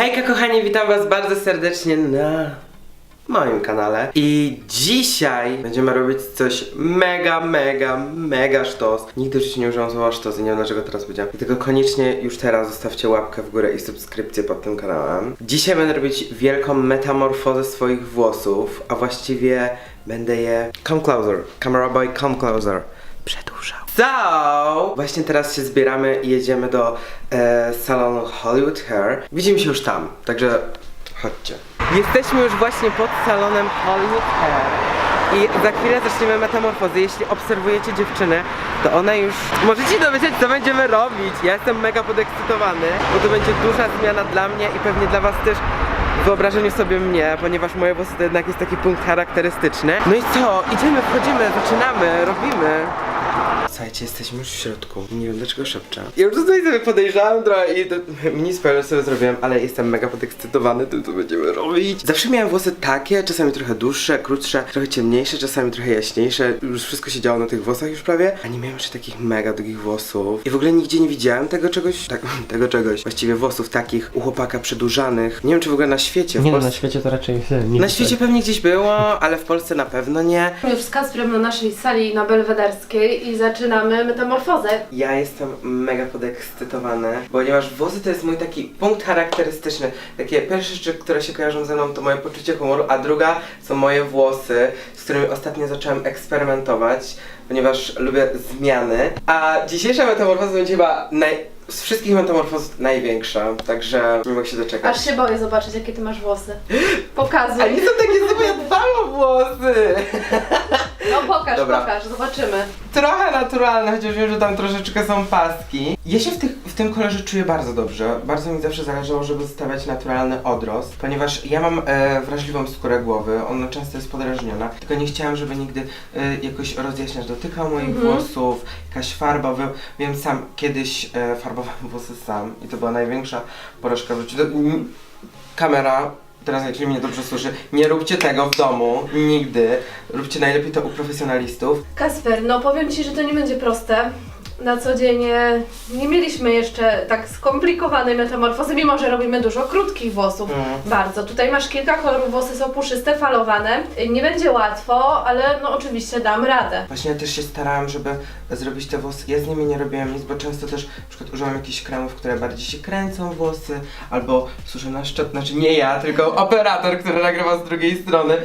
Hejka kochani, witam was bardzo serdecznie na moim kanale. I dzisiaj będziemy robić coś mega, mega, mega sztos. Nigdy w życiu nie użyłam słowa sztos i nie wiem dlaczego teraz powiedziałam. Dlatego koniecznie już teraz zostawcie łapkę w górę i subskrypcję pod tym kanałem. Dzisiaj będę robić wielką metamorfozę swoich włosów A właściwie będę je... Come closer, camera boy, come closer. Przedłużał So, właśnie teraz się zbieramy i jedziemy do e, salonu Hollywood Hair. Widzimy się już tam, także chodźcie. Jesteśmy już właśnie pod salonem Hollywood Hair. I za chwilę zaczniemy metamorfozy. Jeśli obserwujecie dziewczynę, to ona już... Możecie dowiedzieć, co będziemy robić. Ja jestem mega podekscytowany, bo to będzie duża zmiana dla mnie i pewnie dla was też wyobrażeniu sobie mnie, ponieważ moje włosy to jednak jest taki punkt charakterystyczny. No i co? Idziemy, wchodzimy, zaczynamy, robimy. Słuchajcie, jesteśmy już w środku. Nie wiem dlaczego szepczę. Ja już tutaj sobie podejrzałem trochę i to, mini spoiler sobie zrobiłem, ale jestem mega podekscytowany tym, co będziemy robić. Zawsze miałem włosy takie, czasami trochę dłuższe, krótsze, trochę ciemniejsze, czasami trochę jaśniejsze. Już wszystko się działo na tych włosach już prawie. A nie miałem jeszcze takich mega długich włosów. I w ogóle nigdzie nie widziałem tego czegoś, tak, tego czegoś. Właściwie włosów takich u chłopaka przedłużanych. Nie wiem, czy w ogóle na świecie. W Nie no, na świecie to raczej nie Na świecie pewnie gdzieś było, ale w Polsce na pewno nie. Już z Kasprem na naszej sali na Belwederskiej i zaczynamy metamorfozę. Ja jestem mega podekscytowany, ponieważ włosy to jest mój taki punkt charakterystyczny. Takie pierwsze rzeczy, które się kojarzą ze mną to moje poczucie humoru, a druga są moje włosy, z którymi ostatnio zacząłem eksperymentować, ponieważ lubię zmiany. A dzisiejsza metamorfoza będzie chyba naj... z wszystkich metamorfoz największa, także nie mogę się doczekać. Aż się boję zobaczyć, jakie ty masz włosy. A Pokazuj. nie są takie dbam o włosy! No pokaż, Dobra. pokaż, zobaczymy. trochę naturalne, chociaż wiem, że tam troszeczkę są paski. Ja się w, tych, w tym kolorze czuję bardzo dobrze. Bardzo mi zawsze zależało, żeby zostawiać naturalny odrost, ponieważ ja mam e, wrażliwą skórę głowy, ona często jest podrażniona, tylko nie chciałam, żeby nigdy e, jakoś rozjaśniać dotykał moich Mhm. włosów, jakaś farba. Wiem, wiem sam, kiedyś e, farbowałem włosy sam i to była największa porażka w życiu. To, mm, kamera Teraz jak mnie dobrze słyszy, nie róbcie tego w domu, nigdy. Róbcie najlepiej to u profesjonalistów. Kasper, no powiem Ci, że to nie będzie proste. Na co dzień e, nie mieliśmy jeszcze tak skomplikowanej metamorfozy, mimo że robimy dużo krótkich włosów. Mm. Bardzo. Tutaj masz kilka kolorów, włosy są puszyste, falowane. Nie będzie łatwo, ale no oczywiście dam radę. Właśnie ja też się starałam, żeby zrobić te włosy. Ja z nimi nie robiłam nic, bo często też na przykład używam jakichś kremów, które bardziej się kręcą włosy, albo suszę na szczot, znaczy nie ja, tylko operator, który nagrywa z drugiej strony.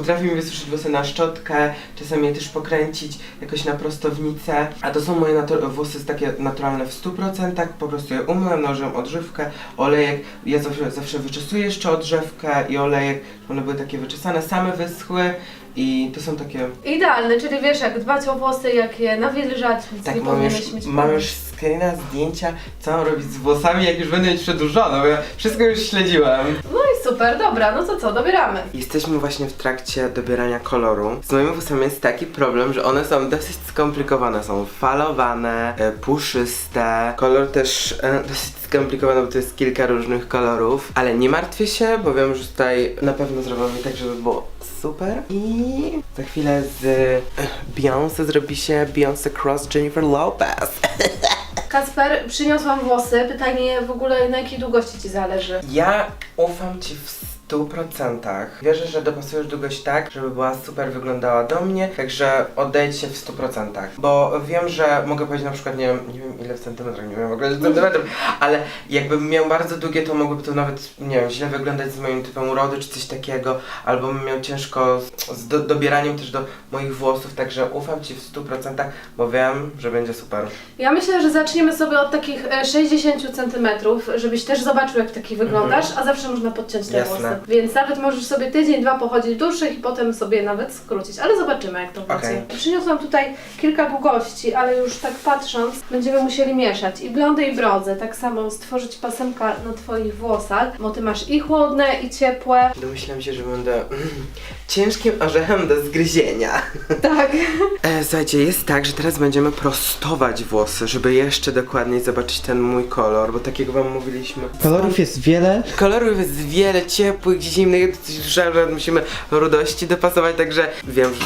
Utrafi mi wysuszyć włosy na szczotkę, czasami je też pokręcić jakoś na prostownicę. A to są moje włosy takie naturalne w 100%, po prostu je umyłem, nałożyłem odżywkę, olejek. Ja zawsze, zawsze wyczesuję jeszcze odżywkę i olejek, żeby one były takie wyczesane, same wyschły. I to są takie Idealny, czyli wiesz jak dbać o włosy, jak je nawilżać, nic Tak, nie mam już, powinieneś mieć mam już screena, zdjęcia, co mam robić z włosami, jak już będę mieć przedłużone, bo ja wszystko już śledziłem. No super, dobra, no to co, dobieramy. Jesteśmy właśnie w trakcie dobierania koloru. Z moimi włosami jest taki problem, że one są dosyć skomplikowane. Są falowane, e, puszyste. Kolor też e, dosyć skomplikowany, bo to jest kilka różnych kolorów. Ale nie martwię się, bo wiem, że tutaj na pewno zrobią mi tak, żeby było super. I za chwilę z e, Beyoncé zrobi się Beyoncé Cross Jennifer Lopez. Kasper, przyniosłam włosy. Pytanie w ogóle na jakiej długości Ci zależy? Ja ufam ci w 100%. Wierzę, że dopasujesz długość tak, żeby była super wyglądała do mnie, także ci się w 100%. Bo wiem, że mogę powiedzieć na przykład, nie wiem, nie wiem ile w centymetrach, nie wiem w ogóle centymetrów, ale jakbym miał bardzo długie, to mogłoby to nawet, nie wiem, źle wyglądać z moim typem urody czy coś takiego, albo bym miał ciężko z, z do, dobieraniem też do moich włosów, także ufam ci w 100%, bo wiem, że będzie super. Ja myślę, że zaczniemy sobie od takich e, 60 cm, żebyś też zobaczył jak taki wyglądasz, a zawsze można podciąć te Jasne. włosy. Więc nawet możesz sobie tydzień, dwa pochodzić dłuższych i potem sobie nawet skrócić, ale zobaczymy jak to będzie. Okej. Przyniosłam tutaj kilka długości, ale już tak patrząc, będziemy musieli mieszać i blondy i brodze, tak samo stworzyć pasemka na Twoich włosach, bo Ty masz i chłodne i ciepłe. Domyślam się, że będę mm, ciężkim orzechem do zgryzienia. Tak. E, słuchajcie, jest tak, że teraz będziemy prostować włosy, żeby jeszcze dokładniej zobaczyć ten mój kolor, bo takiego wam mówiliśmy. Kolorów jest wiele. Kolorów jest wiele, ciepłych, zimnych, że musimy rudości dopasować, także wiem, że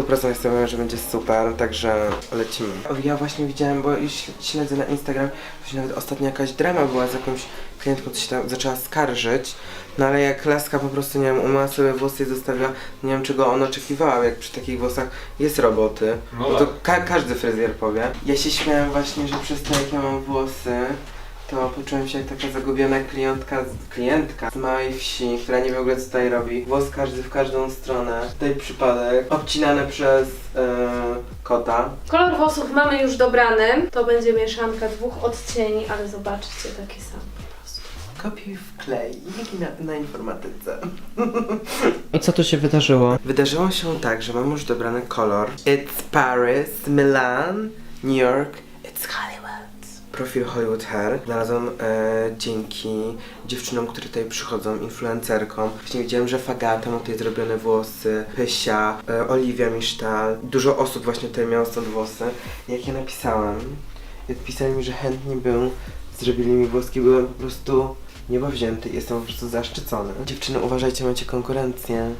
100% jestem pewien, że będzie super, także lecimy. Ja właśnie widziałem, bo już śledzę na Instagram, że nawet ostatnio jakaś drama była z jakąś klientką, co się tam zaczęła skarżyć, no ale jak laska po prostu, nie wiem, umyła sobie włosy i zostawiła, nie wiem czego ona oczekiwała, jak przy takich włosach jest roboty, No bo to tak. ka każdy fryzjer powie. Ja się śmiałem właśnie, że przez to jak ja mam włosy, to poczułem się jak taka zagubiona klientka, z- klientka z małej wsi, która nie wie w ogóle co tutaj robi. Włos każdy w każdą stronę. Tutaj przypadek, obcinane przez e, kota. Kolor włosów mamy już dobrany. To będzie mieszanka dwóch odcieni, ale zobaczcie, taki sam po prostu. Kopiuj w klej, jak i na, na informatyce. I co tu się wydarzyło? Wydarzyło się tak, że mam już dobrany kolor. It's Paris, Milan, New York, it's Hollywood. Profil Hollywood Hair znalazłam e, dzięki dziewczynom, które tutaj przychodzą, influencerkom. Właśnie widziałem, że Fagata ma tutaj zrobione włosy, Pysia, e, Oliwia Misztal. Dużo osób właśnie tutaj miało stąd włosy. Jak ja napisałem, jak pisali mi, że chętni był, zrobili mi włoski, byłem po prostu niebowzięty i jestem po prostu zaszczycony. Dziewczyny, uważajcie, macie konkurencję.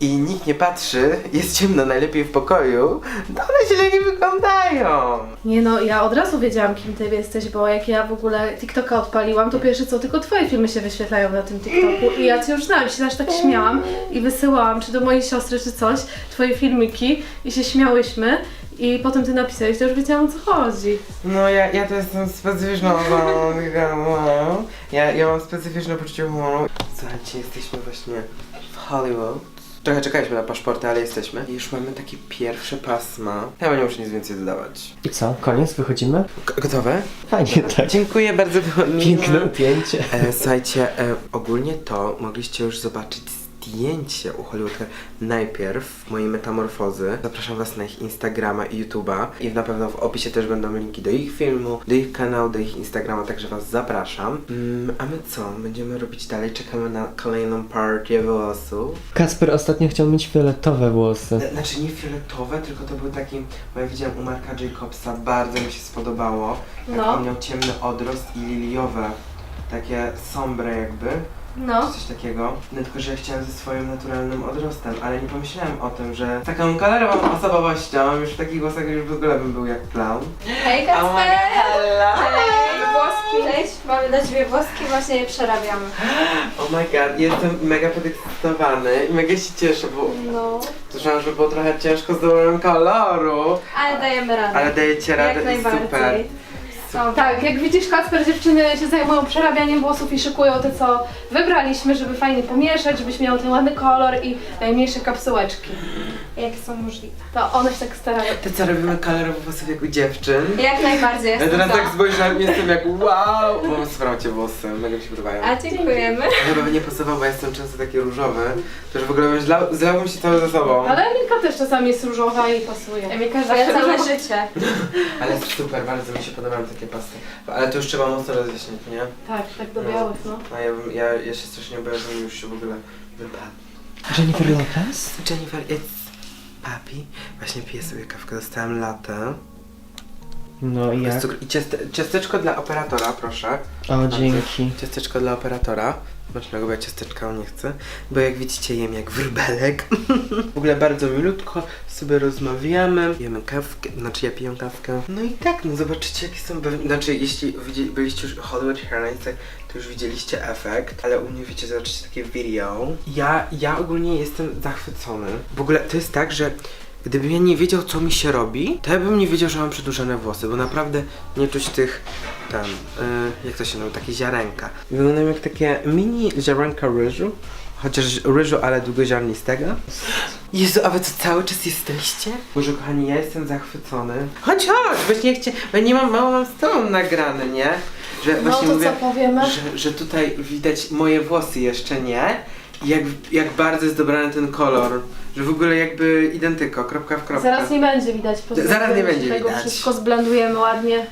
I nikt nie patrzy, jest ciemno, najlepiej w pokoju, to one źle nie wyglądają. Nie no, ja od razu wiedziałam, kim ty jesteś, bo jak ja w ogóle TikToka odpaliłam, to pierwsze co, tylko twoje filmy się wyświetlają na tym TikToku i ja cię już znałam, się aż tak śmiałam i wysyłałam, czy do mojej siostry, czy coś, twoje filmiki i się śmiałyśmy i potem ty napisałeś, to już wiedziałam o co chodzi. No ja, ja to jestem specyficzną osobą, wiadomo. ja, ja mam specyficzne poczucie humoru. Słuchajcie, jesteśmy właśnie w Hollywood. Trochę czekaliśmy na paszporty, ale jesteśmy. I już mamy takie pierwsze pasma. Chyba nie muszę nic więcej dodawać. I co? Koniec? Wychodzimy? G- gotowe? Fajnie, tak. Dziękuję bardzo, było miło. Piękne zdjęcie. E, słuchajcie, e, ogólnie to mogliście już zobaczyć zdjęcie u Hollywood Hair najpierw mojej metamorfozy. Zapraszam was na ich Instagrama i YouTube'a i na pewno w opisie też będą linki do ich filmu, do ich kanału, do ich Instagrama, także was zapraszam. Mm, a my co? Będziemy robić dalej? Czekamy na kolejną partię włosów. Kasper ostatnio chciał mieć fioletowe włosy. Znaczy nie fioletowe, tylko to był taki, bo ja widziałem u Marka Jacobsa, bardzo mi się spodobało. Jak No. on miał ciemny odrost i liliowe, takie sombre jakby. No. czy coś takiego. No tylko, że ja chciałem ze swoim naturalnym odrostem, ale nie pomyślałem o tym, że z taką kolorową osobowością, już w takich głosach już w ogóle bym był jak clown. Hej Oh Kacper! hello! Hej, włoski! Cześć, mamy dla Ciebie włoski, właśnie je przerabiamy. Oh my god, jestem mega podekscytowany i mega się cieszę, bo No, słyszałam, że było trochę ciężko z doborem koloru, ale dajemy radę. ale dajecie radę Jak i najbardziej. super. Tak, jak widzisz, Kacper, dziewczyny się zajmują przerabianiem włosów i szykują te, co wybraliśmy, żeby fajnie pomieszać, żebyś miał ten ładny kolor i najmniejsze kapsułeczki. Jak są możliwe. To one się tak starają. To co, robimy kolorowe włosów jak u dziewczyn? Jak najbardziej Ja jestem teraz za. tak spojrzałem i jestem jak wow, bo super macie włosy, mega mi się podobają. A dziękujemy. Chyba by nie pasował, bo ja jestem często taki różowy, to już w ogóle zlał, zlałbym się cały ze sobą. Ale Emilka też czasami jest różowa i pasuje. Emilka żyje całe życie. Ale super, bardzo mi się podobają takie pasty. Ale to już trzeba mocno rozjaśnić, nie? Tak, tak do No. białych, no. A ja, bym, ja, ja się strasznie boję, że mi już się w ogóle wypadł. Jennifer Lopez? Jennifer, it's papi. Właśnie piję sobie kawkę, dostałem latę. No i jak? I ciaste, ciasteczko dla operatora, proszę. O, dzięki. Ciasteczko dla operatora. Smacznego, bo ja ciasteczka nie chcę. Bo jak widzicie jem jak wróbelek. w ogóle bardzo milutko sobie rozmawiamy. Jemy kawkę, znaczy ja piję kawkę. No i tak, no zobaczycie jakie są... be- Znaczy jeśli byliście już w Hollywood Airlines, to już widzieliście efekt. Ale u mnie wiecie, zobaczycie takie video. Ja, ja ogólnie jestem zachwycony. W ogóle to jest tak, że Gdybym ja nie wiedział, co mi się robi, to ja bym nie wiedział, że mam przedłużone włosy, bo naprawdę nie czuć tych, tam, y, jak to się nazywa, takie ziarenka. Wyglądają jak takie mini ziarenka ryżu, chociaż ryżu, ale długoziarnistego. Jezu, a wy co cały czas jesteście? Boże kochani, ja jestem zachwycony. Chodź, chodź, właśnie jak cię, bo nie mam, mało mam z tobą nagrane, nie? Że No właśnie to mówię, co powiemy? że, że tutaj widać moje włosy jeszcze nie. Jak, jak bardzo jest dobrany ten kolor. Że w ogóle jakby identyko, kropka w kropkę. Zaraz nie będzie widać. po Zaraz nie będzie tego widać. Wszystko zblendujemy ładnie.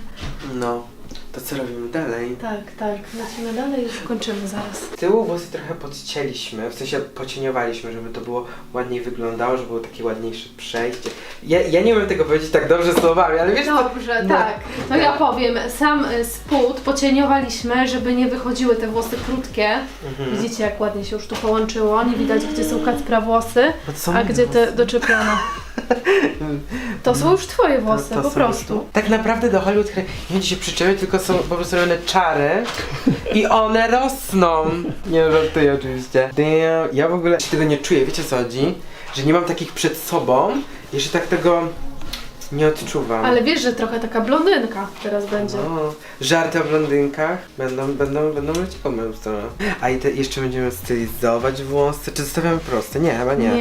No. To co robimy dalej? Tak, tak, lecimy dalej, już kończymy zaraz. Z tyłu włosy trochę podcięliśmy, w sensie pocieniowaliśmy, żeby to było ładniej wyglądało, żeby było takie ładniejsze przejście. Ja, ja nie umiem tego powiedzieć tak dobrze słowami, ale wiesz? Dobrze, No. tak. To ja powiem, sam y, spód pocieniowaliśmy, żeby nie wychodziły te włosy krótkie. Mhm. Widzicie jak ładnie się już tu połączyło, nie widać gdzie są Kacpra włosy, No a gdzie te doczepione. To są już twoje włosy, To- to po prostu. już- Tak naprawdę do Hollywood nie się przyczepiać, tylko są po prostu robione czary i one rosną. Nie żartuję oczywiście. Damn, ja w ogóle tego nie czuję, wiecie co chodzi? Że nie mam takich przed sobą, jeszcze tak tego nie odczuwam. Ale wiesz, że trochę taka blondynka teraz będzie. No, żarty o blondynkach będą, będą, będą lecieć po moją stronę. A i te, jeszcze będziemy stylizować włosy, czy zostawiamy proste? Nie, chyba nie. Nie,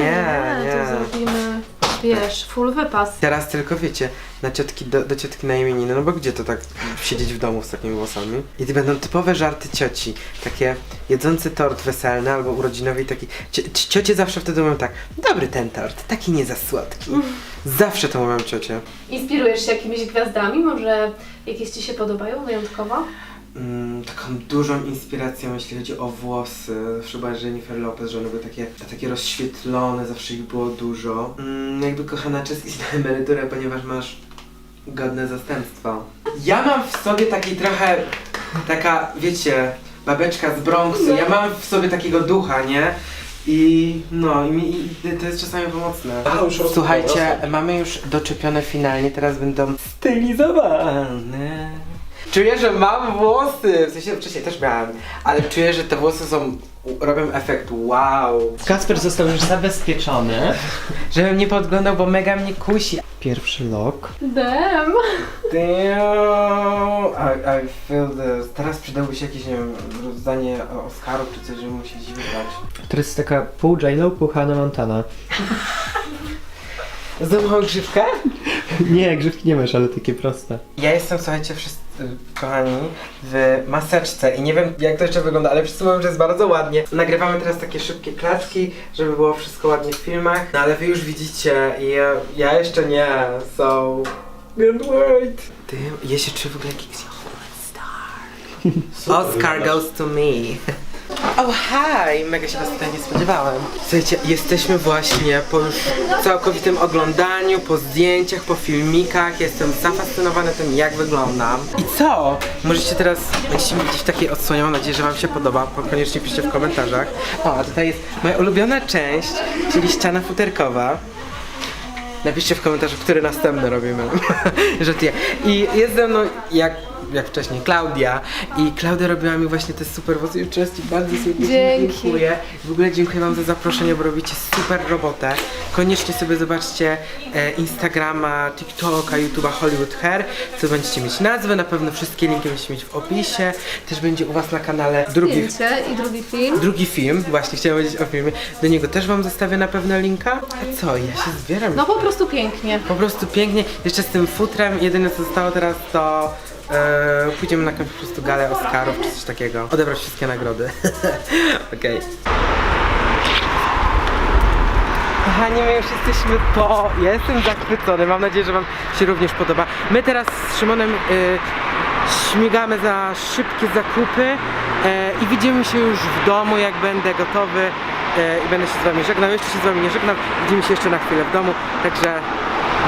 Nie, nie. to zrobimy, wiesz, full wypas. Teraz tylko wiecie, na ciotki, do, do ciotki na imieniny, no bo gdzie to tak siedzieć w domu z takimi włosami? I to będą typowe żarty cioci, takie jedzący tort weselny albo urodzinowy i taki, cio, ci- ciocie zawsze wtedy mówią tak, dobry ten tort, taki nie za słodki. Zawsze to mówią ciocie. Inspirujesz się jakimiś gwiazdami? Może jakieś Ci się podobają wyjątkowo? Mm, taką dużą inspiracją, jeśli chodzi o włosy, zawsze była Jennifer Lopez, że one były takie, takie rozświetlone, zawsze ich było dużo. Mm, jakby kochana czas iść na emeryturę, ponieważ masz godne zastępstwo. Ja mam w sobie taki trochę, taka, wiecie, babeczka z Bronxu, ja mam w sobie takiego ducha, nie? I no, i, mi- i to jest czasami pomocne. Słuchajcie, mamy już doczepione finalnie, teraz będą stylizowane. Czuję, że mam włosy, w sensie wcześniej też miałem, ale czuję, że te włosy są, robią efekt wow. Kasper został już zabezpieczony. Żebym nie podglądał, bo mega mnie kusi. Pierwszy lok. Damn! Damn, I, I feel this. Teraz przydałoby się jakieś, nie wiem, rozdanie Oscarów czy coś, żeby mu się dźwigać. To jest taka pół J-Lo, pół Hannah Montana. Znowu mam grzywkę? Nie, grzywki nie masz, ale takie proste. Ja jestem, słuchajcie, wszyscy kochani, w maseczce i nie wiem jak to jeszcze wygląda, ale wszyscy mówią, że jest bardzo ładnie. Nagrywamy teraz takie szybkie klatki, żeby było wszystko ładnie w filmach, no ale wy już widzicie i ja, ja jeszcze nie, so... Can't wait. Ty, ja się czuję w ogóle jak. Oscar goes to me. Oh hi! Mega się was tutaj nie spodziewałem. Słuchajcie, jesteśmy właśnie po już całkowitym oglądaniu, po zdjęciach, po filmikach. Jestem zafascynowany tym, jak wyglądam. I co? Możecie teraz, będziecie mi gdzieś takiej odsłonie, mam nadzieję, że wam się podoba. Koniecznie piszcie w komentarzach. O, a tutaj jest moja ulubiona część, czyli ściana futerkowa. Napiszcie w komentarzu, który następny robimy. że ty. I jest ze mną, jak, jak wcześniej, Klaudia. I Klaudia robiła mi właśnie te super włosy. Ci bardzo serdecznie Dzięki. dziękuję. W ogóle dziękuję Wam za zaproszenie, bo robicie super robotę. Koniecznie sobie zobaczcie e, Instagrama, TikToka, YouTube'a Hollywood Hair. Co będziecie mieć nazwę, na pewno wszystkie linki będziecie mieć w opisie. Też będzie u Was na kanale drugi Zdjęcie i drugi film. Drugi film, właśnie chciałem powiedzieć o filmie. Do niego też wam zostawię na pewno linka. A co, ja się zbieram. No po prostu pięknie. Po prostu pięknie. Jeszcze z tym futrem, jedyne co zostało teraz to e, pójdziemy na jakąś po prostu galę Oscarów czy coś takiego. Odebrać wszystkie nagrody. Okej. Kochani, my już jesteśmy po... Jestem zachwycony, mam nadzieję, że wam się również podoba. My teraz z Szymonem y, śmigamy za szybkie zakupy e, i widzimy się już w domu, jak będę gotowy e, i będę się z wami żegnał. Jeszcze się z wami nie żegnam, widzimy się jeszcze na chwilę w domu, także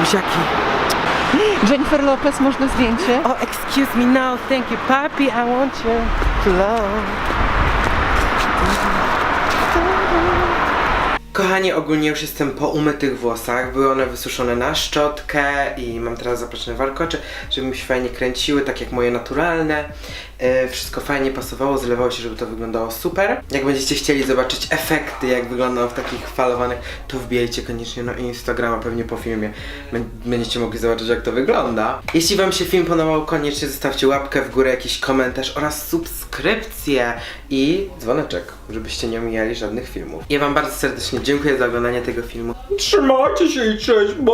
buziaki. Jennifer Lopez, można zdjęcie? Oh, excuse me, no, thank you, papi, I want you to love. Kochani, ogólnie już jestem po umytych włosach. Były one wysuszone na szczotkę i mam teraz zaproszone warkocze, żeby mi się fajnie kręciły, tak jak moje naturalne. E, wszystko fajnie pasowało, zlewało się, żeby to wyglądało super. Jak będziecie chcieli zobaczyć efekty, jak wyglądam w takich falowanych, to wbijajcie koniecznie na Instagrama, pewnie po filmie Bę- będziecie mogli zobaczyć, jak to wygląda. Jeśli Wam się film podobał, koniecznie zostawcie łapkę w górę, jakiś komentarz oraz subskrypcję i dzwoneczek, żebyście nie omijali żadnych filmów. Ja Wam bardzo serdecznie dziękuję za oglądanie tego filmu. Trzymajcie się i cześć, bye!